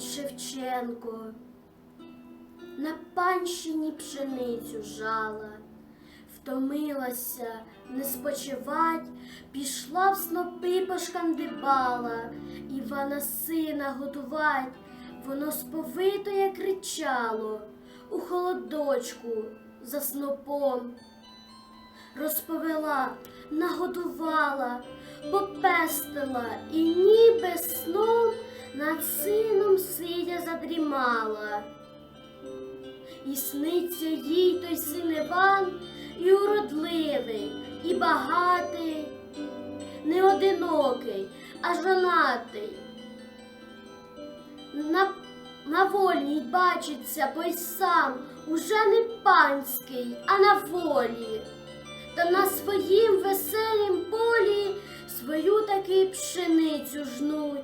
Шевченко. На панщині пшеницю жала, втомилася не спочивать, пішла в снопи пошкандибала, Івана сина годувать, воно сповитоє кричало у холодочку за снопом. Розповела, нагодувала, попестила і ніби задрімала. І сниться їй той син Іван, і уродливий, і багатий, не одинокий, а жонатий. На, на вольній бачиться, бо й сам уже не панський, а на волі. Та на своїм веселім полі свою таки пшеницю жнуть,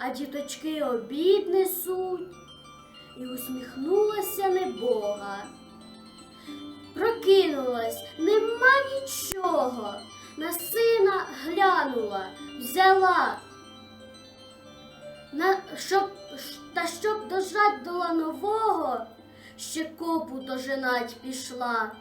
а діточки обід несуть. І усміхнулася небога. Прокинулась, нема нічого. На сина глянула, взяла. На, щоб, та щоб дожать до ланового, ще копу дожинать пішла.